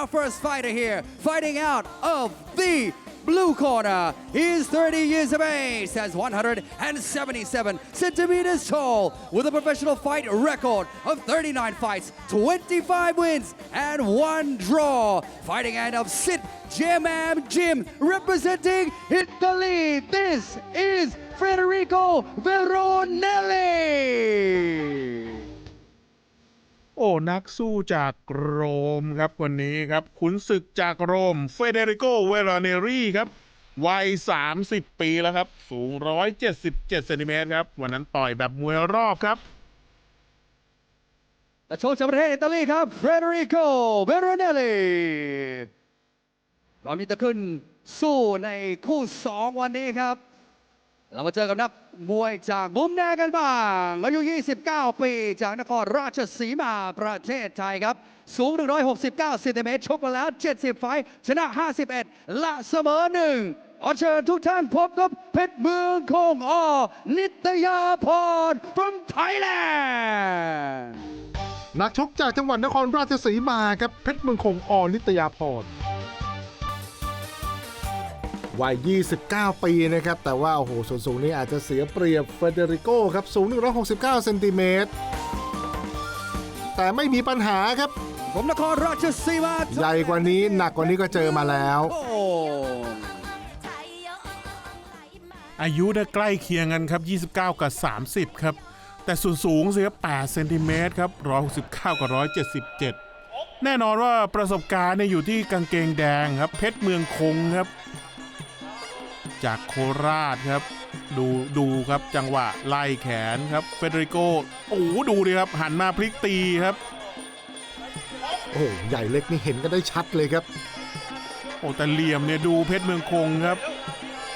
our first fighter here, fighting out of the blue corner. He's 30 years of age, stands 177 centimeters tall, with a professional fight record of 39 fights, 25 wins, and one draw. Fighting out of Sid Jim Am Jim, representing Italy. This is Federico Veronelli. นักสู้จากโรมครับวันนี้ครับขุนศึกจากโรมเฟเดริโกเวลาเนรีครับวัย 30 ปีแล้วครับ สูง 177เซนติเมตรครับ วันนั้นต่อยแบบมวยรอบครับและโชคจากประเทศอิตาลีครับเฟเดริโกเบโรเนลลีเรามีจะขึ้นสู้ในคู่สองวันนี้ครับ เรามาเจอกับนักมวยจากมุมแดงกันบ้างอายุ 29 ปี จากนครราชสีมาประเทศไทยครับ สูง 169เซนติเมตร ชกมาแล้ว 70 ไฟชนะ 51 และเสมอหนึ่งขอเชิญทุกท่านพบกับเพชรเมืองคงอนิตยาพร from Thailand นักชกจากจังหวัดนครราชสีมาครับเพชรเมืองคงอนิตยาพร วัย 29 ปีนะครับ แต่ว่า โอ้โหส่วนสูงนี่อาจจะเสียเปรียบเฟเดริโกครับ สูง 169 เซนติเมตร แต่ไม่มีปัญหาครับ ผมนครราชสีมาใหญ่กว่านี้หนักกว่านี้ก็เจอมาแล้วโอ้อายุเนี่ยใกล้เคียงกันครับ 29 กับ 30 ครับ แต่ส่วนสูงเสีย8เซนติเมตรครับ 169 กับ 177 แน่นอนว่าประสบการณ์เนี่ยอยู่ที่กางเกงแดงครับ เพชรเมืองคงครับ จากโคราชครับ ดูดูครับจังหวะไล่แขนครับเฟเดริโกโอ้โหดูดิครับ หันมาพลิกตีครับ โอ้โหใหญ่เล็กนี่เห็นกันได้ชัดเลยครับ โอ้แต่เหลี่ยมเนี่ยดูเพชรเมืองคงครับ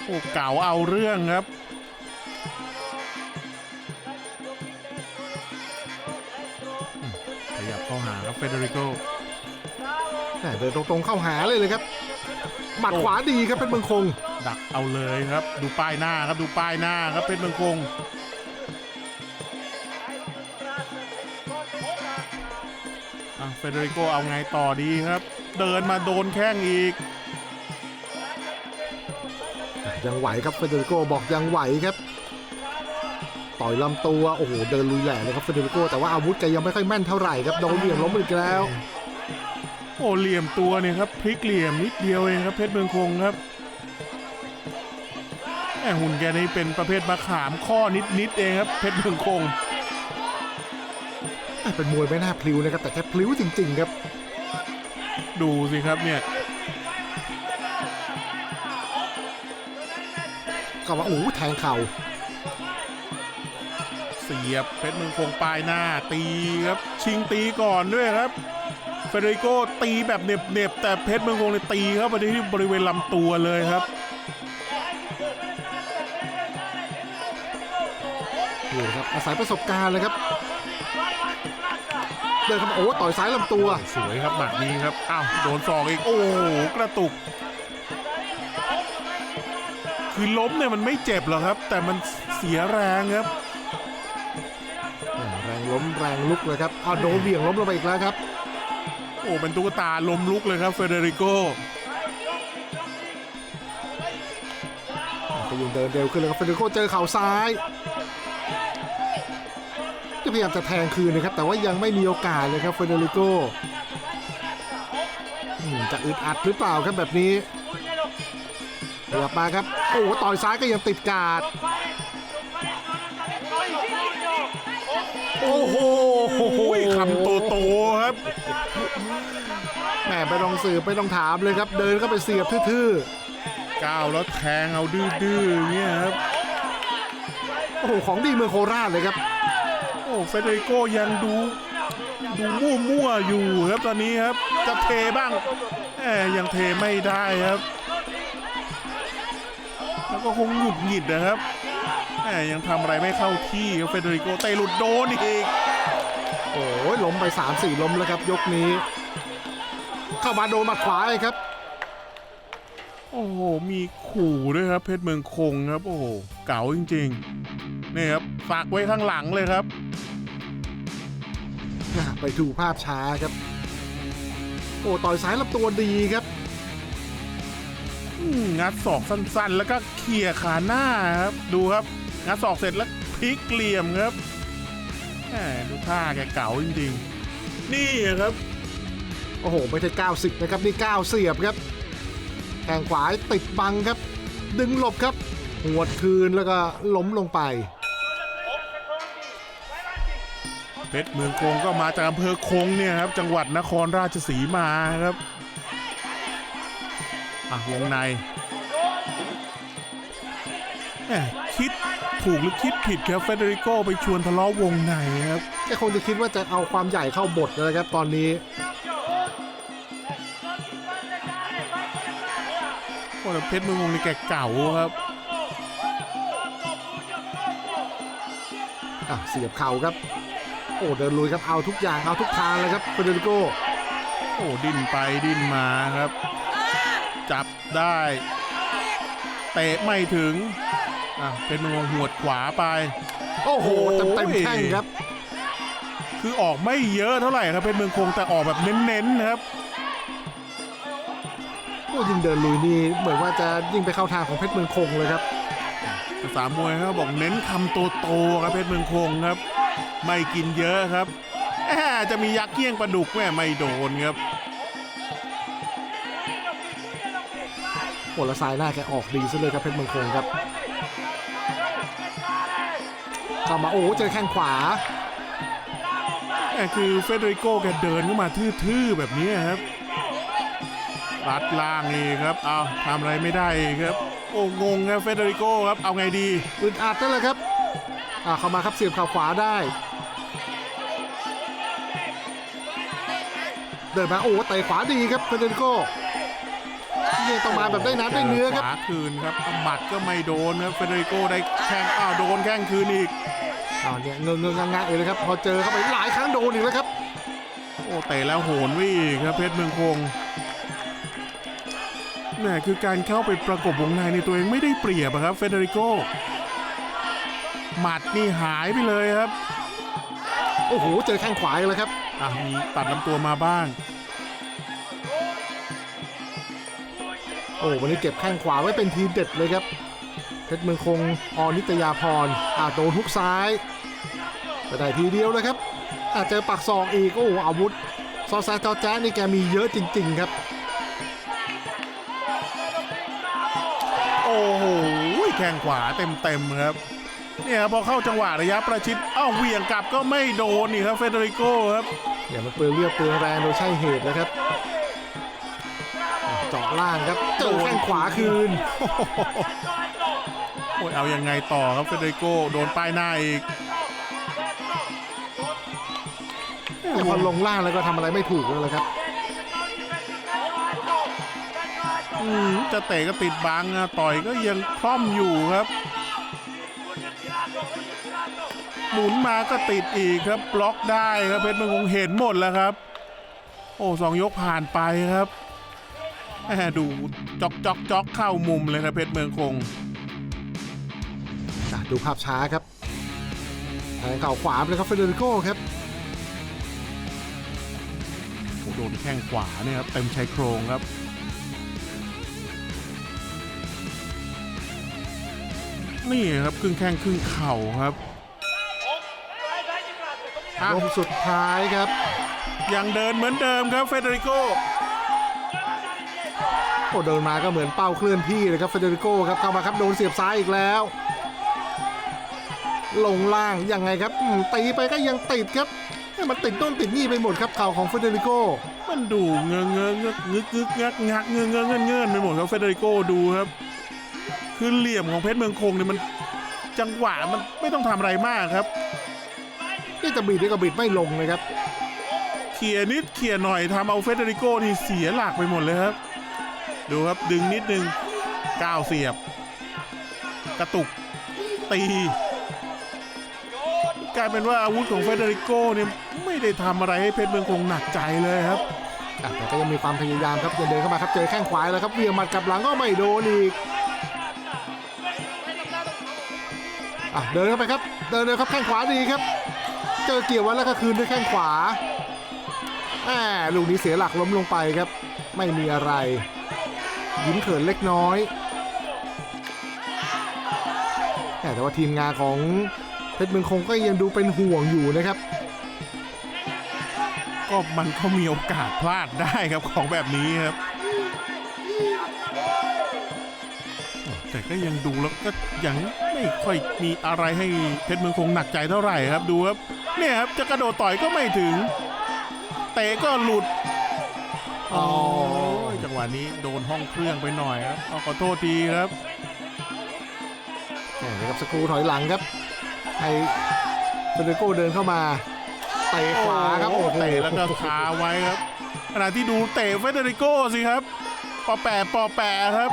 โอ้เก่าเอาเรื่องครับขยับเข้าหาครับเฟเดริโกแหม่เดินตรงๆเข้าหาเลยเลยครับ หมัดขวาดีครับเป็นเมืองคง ดักเอาเลยครับ ดูป้ายหน้าครับดูป้ายหน้าครับเพชรเมืองคงอะเฟเดริโกเอาไงต่อดีครับ เดินมาโดนแข้งอีก ยังไหวครับเฟเดริโกบอกยังไหวครับต่อยลำตัว โอ้โห เดินลุยแหล่เลยครับเฟเดริโกแต่ว่าอาวุธแกยังไม่ค่อยแม่นเท่าไหร่ครับโดนเหวี่ยงล้มอีกแล้ว โอ้เหลี่ยมตัวเนี่ยครับพลิกเหลี่ยมนิดเดียวเองครับเพชรเมืองคงครับแหมหุ่นแกนี่เป็นประเภทมะขามข้อนิดนิดๆเองครับเพชรเมืองคงเป็นมวยไม่น่าพลิ้วนะครับแต่แค่พลิ้วจริง ๆ ครับ ดูสิครับเนี่ยก็ว่าโอ้โหแทงเข่าเสียบเพชรเมืองคงปลายหน้าตีครับ ชิงตีก่อนด้วยครับ เฟเดริโกตีแบบเหน็บเน็บๆแต่เพชรเมืองคงเนี่ยตีเข้าไปที่บริเวณลำตัวเลยครับนี่ครับอาศัยประสบการณ์เลยครับเดินเข้ามาโอ้ต่อยซ้ายลำตัว สวยครับหมัดนี้ครับอ้าวโดนศอกอีกโอ้โหกระตุก คือล้มเนี่ยมันไม่เจ็บหรอกครับ แต่มันเสียแรงครับแรงล้มแรงลุกเลยครับเอาโดนเหวี่ยงล้มลงไปอีกแล้วครับ โอ้เป็นตุ๊กตาล้มลุกเลยครับเฟเดริโกก็ยังเดินเร็วขึ้นเลยครับเฟเดริโกเจอเข่าซ้ายจะพยายามจะแทงคืนนะครับ แต่ว่ายังไม่มีโอกาสเลยครับเฟเดริโกอืมจะอึดอัดหรือเปล่าครับแบบนี้กลับมาครับ โอ้โหต่อยซ้ายก็ยังติดการ์ดโอ้โห แหมไปลองสืบไปลองถามเลยครับ เดินเข้าไปเสียบทื่อก้าวแล้วแทงเอาดื้อๆเนี่ยครับโอ้โหของดีเมืองโคราชเลยครับ โอ้เฟเดริโกยังดูดูมั่วๆอยู่ครับตอนนี้ครับจะเทบ้างแหมยังเทไม่ได้ครับ แล้วก็คงหงุดหงิดนะครับแหมยังทำอะไรไม่เข้าที่ครับเฟเดริโกเตะหลุดโดนอีก โอ้ยล้มไป3 4ล้มแล้วครับ ยกนี้ เข้ามาโดนหมัดขวาเลยครับ โอ้โห มีขู่ด้วยครับ เพชรเมืองคงครับ โอ้โห เก๋าจริงๆ นี่ครับฝากไว้ข้างหลังเลยครับ ไปดูภาพช้าครับ โอ้ต่อยซ้ายลำตัวดีครับอืมงัดศอกสั้นๆ แล้วก็เขี่ยขาหน้าครับ ดูครับ งัดศอกเสร็จแล้วพลิกเหลี่ยมครับแหม ดูท่าแกเก๋าจริงๆ นี่ครับ โอ้โห ไม่ใช่ 90 นะครับ นี่ 9 เสียบครับแข้งขวาติดบังครับ ดึงหลบครับหวดคืนแล้วก็ล้มลงไป เพชรเมืองคงก็มาจากอำเภอคงเนี่ยครับ จังหวัดนครราชสีมาครับอะวงในแหมคิด ถูกหรือคิดผิดครับเฟเดริโกไปชวนทะเลาะวงในครับแกคงจะคิดว่าจะเอาความใหญ่เข้าบทนะครับตอนนี้โอ้แต่เพชรเมืองคงนี่แกเก่าครับอะเสียบเข่าครับ โอ้เดินลุยครับเอาทุกอย่างเอาทุกทางเลยครับเฟเดริโกโอ้ดิ้นไปดิ้นมาครับ จับได้เตะไม่ถึง อะเพชรเมืองคงหวดขวาไป โอ้โหโอ้ยเต็มเต็มๆแข้งครับ คือออกไม่เยอะเท่าไหร่ครับเพชรเมืองคงแต่ออกแบบเน้นๆนะครับโอ้ยิงเดินลุยนี่เหมือนว่าจะยิงไปเข้าทางของเพชรเมืองคงเลยครับภาษามวยเขาบอกเน้นคำโตโตๆครับเพชรเมืองคงครับ ไม่กินเยอะครับแหมจะมียักษ์เกี้ยงปลาดุกแม่ไม่โดนครับโอ้และซ้ายหน้าแกออกดีซะเลยครับเพชรเมืองคงครับ เข้ามาโอ้เจอแข้งขวาแหมคือเฟเดริโกแกเดินเข้ามาทื่อๆแบบนี้ครับรัดล่างนี่ครับเอาทำอะไรไม่ได้ครับโอ้งงครับเฟเดริโกครับเอาไงดีอึดอัดนั่นแหละครับอ่าเข้ามาครับเสียบเข่าขวาได้ เดินมาโอ้เตะขวาดีครับเฟเดริโก นี่ต้องมาแบบได้น้ำได้เนื้อครับขวาคืนครับหมัดก็ไม่โดนครับเฟเดริโกได้แข้งอ้าวโดนแข้งคืนอีกอ้าวเนี่ยเงงเงงงะๆเลยครับ พอเจอเข้าไปหลายครั้งโดนอีกแล้วครับ โอ้เตะแล้วโหนไว้อีกครับเพชรเมืองคงแหมคือการเข้าไปประกบวงในในตัวเองไม่ได้เปรียบอะครับเฟเดริโกหมัดนี่หายไปเลยครับ โอ้โหเจอแข้งขวาอีกแล้วครับอะมีตัดลำตัวมาบ้าง อ้วันนี้เก็บแข้งขวาไว้เป็นทีเด็ดเลยครับ เพชรเมืองคงออนิตยาพรอ่าโดนทุกซ้ายแต่ได้ทีเดียวเลยครับ อาเจอปักศอกอีก โอ้อาวุธ ซอแซจอแจ๊นี่แกมีเยอะจริง ๆ ครับ โอ้โหแข้งขวาเต็มๆครับเนี่ยครับพอเข้าจังหวะระยะประชิดเอ้าเหวี่ยงกลับก็ไม่โดนนี่ครับเฟเดริโกครับอย่ามาเปลืองเรียบเปลืองแรงโดยใช่เหตุนะครับอะเจาะ ล่างครับเจอแข้งขวาคืนโอ้ยเอายังไงต่อครับเฟเดริโกโดนป้ายหน้าอีกแต่พอลงล่างแล้วก็ทำอะไรไม่ถูกเลยครับอืมจะเตะก็ติดบังอะต่อยก็ยังคล่อมอยู่ครับ หมุนมาก็ติดอีกครับ บล็อกได้ครับเพชรเมืองคงเห็นหมดแล้วครับ โอ้สองยกผ่านไปครับแหม ดูจอกจอกจอกเข้ามุมเลยครับเพชรเมืองคงอะดูภาพช้าครับแทงเข่าขวาไปเลยครับเฟเดริโกครับโอ้โดนแข้งขวาเนี่ยครับเต็มชายโครงครับนี่ครับครึ่งแข้งครึ่งเข่าครับอะยกสุดท้ายครับ ยังเดินเหมือนเดิมครับเฟเดริโก โอ้เดินมาก็เหมือนเป้าเคลื่อนที่เลยครับเฟเดริโกครับเข้ามาครับโดนเสียบซ้ายอีกแล้ว ลงล่างยังไงครับตีไปก็ยังติดครับเอ้มันติดโน่นติดนี่ไปหมดครับเข่าของเฟเดริโกมันดูเงื้อเงื้องึกงึกงึกงักงักเงื้อเงื้อเงื่อเงื่อไปหมดครับเฟเดริโกดูครับ คือเหลี่ยมของเพชรเมืองคงเนี่ยมันจังหวะมันไม่ต้องทำอะไรมากครับนี่จะบิดนี่ก็บิดไม่ลงเลยครับเขี่ยนิดเขี่ยหน่อยทำเอาเฟเดริโกนี่เสียหลักไปหมดเลยครับ ดูครับดึงนิดนึงก้าวเสียบ กระตุกตี กลายเป็นว่าอาวุธของเฟเดริโกเนี่ยไม่ได้ทำอะไรให้เพชรเมืองคงหนักใจเลยครับอะแต่ก็ยังมีความพยายามครับยังเดินเข้ามาครับเจอแข้งขวาแล้วครับเวียงหมัดกลับหลังก็ไม่โดนอีกอะเดินเข้าไปครับเดินเลยครับแข้งขวาดีครับ เจอเกี่ยวไว้แล้วก็คืนด้วยแข้งขวาอ่าลูกนี้เสียหลักล้มลงไปครับ ไม่มีอะไร ยิ้มเขินเล็กน้อยแหม่แต่ว่าทีมงานของเพชรเมืองคงก็ยังดูเป็นห่วงอยู่นะครับ ก็มันก็มีโอกาสพลาดได้ครับของแบบนี้ครับแต่ก็ยังดูแล้วก็ยังไม่ค่อยมีอะไรให้เพชรเมืองคงหนักใจเท่าไหร่ครับดูครับเนี่ยครับจะกระโดดต่อยก็ไม่ถึง เตะก็หลุด อ๋อโอ้ยจังหวะนี้โดนห้องเครื่องไปหน่อยครับเอาขอโทษทีครับแหม่นะครับสกรูถอยหลังครับให้เฟเดโกเดินเข้ามาเตะขวาครับโอ้โอ้โหโหเตะแล้วก็คาไว้ครับขณะที่ดูเตะเฟเดริโก้สิครับปอแปะปอแปะครับ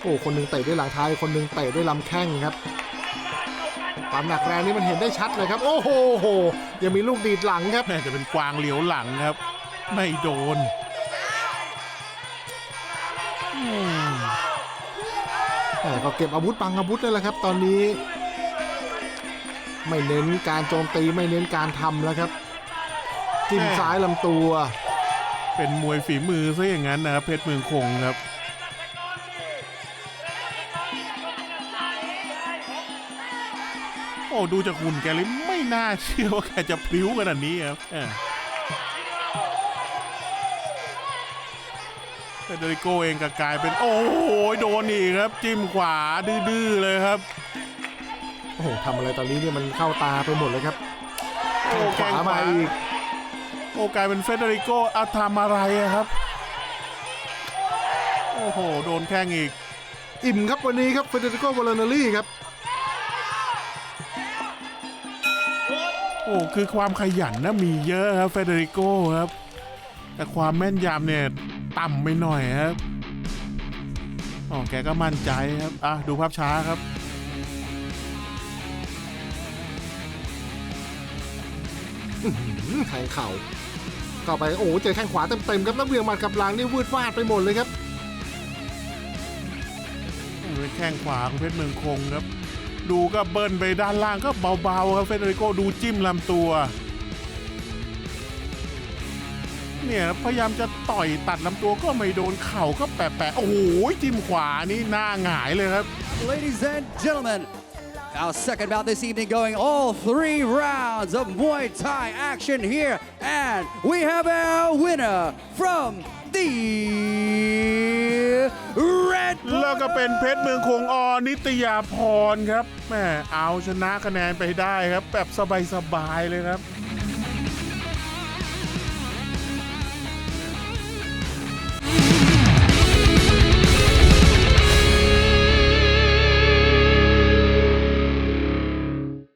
โอ้คนหนึ่งเตะด้วยหลังท้ายคนหนึ่งเตะด้วยลำแข้งครับความหนักแรงนี่มันเห็นได้ชัดเลยครับ โอ้โหโหยังมีลูกดีดหลังครับแม่จะเป็นกวางเหลียวหลังครับ ไม่โดนอืมแต่ก็เก็บอาวุธปังอาวุธเลยแหละครับ ตอนนี้ ไม่เน้นการโจมตีไม่เน้นการทำแล้วครับ จิ้มซ้ายลำตัว เป็นมวยฝีมือซะอย่างนั้นนะครับเพชรเมืองคงครับโอ้ดูจากหุ่นแกเลยไม่น่าเชื่อว่าแกจะพลิ้วขนาดนี้ครับ เฟเดริโกเองก็กลายเป็นโอ้โหโดนอีกครับ จิ้มขวาดื้อๆเลยครับ โอ้โหทำอะไรตอนนี้เนี่ยมันเข้าตาไปหมดเลยครับโอ้ขวามาอีกโอ้กลายเป็นเฟเดริโกเอาทำอะไรอะครับ โอ้โห โดนแข้งอีก อิ่มครับวันนี้ครับเฟเดริโกวอลนารี่ครับโอ้คือความขยันนะมีเยอะครับเฟเดริโกครับ แต่ความแม่นยำเนี่ย ต่ำไปหน่อยครับอ๋อแกก็มั่นใจครับ อะ ดูภาพช้าครับแทงเข่าเข้าไป โอ้โหเจอแข้งขวาเต็มๆครับแล้วเวียงหมัดกับหลังนี่วืดวาดไปหมดเลยครับโอ้ยแข้งขวาของเพชรเมืองคงครับ ดูก็เบิ้ลไปด้านล่างก็เบาๆครับเฟเดริโกดูจิ้มลำตัว เนี่ยพยายามจะต่อยตัดลำตัวก็ไม่โดนเข่าก็แปะๆโอ้โหจิ้มขวานี่หน้าหงายเลยครับ Ladies and gentlemen, our second bout this evening going all three rounds of Muay Thai action here. And we have our winner from the red แล้วก็เป็นเพชรเมืองคงอนิตยาพรครับแหมเอาชนะคะแนนไปได้ครับ แบบสบายๆเลยครับ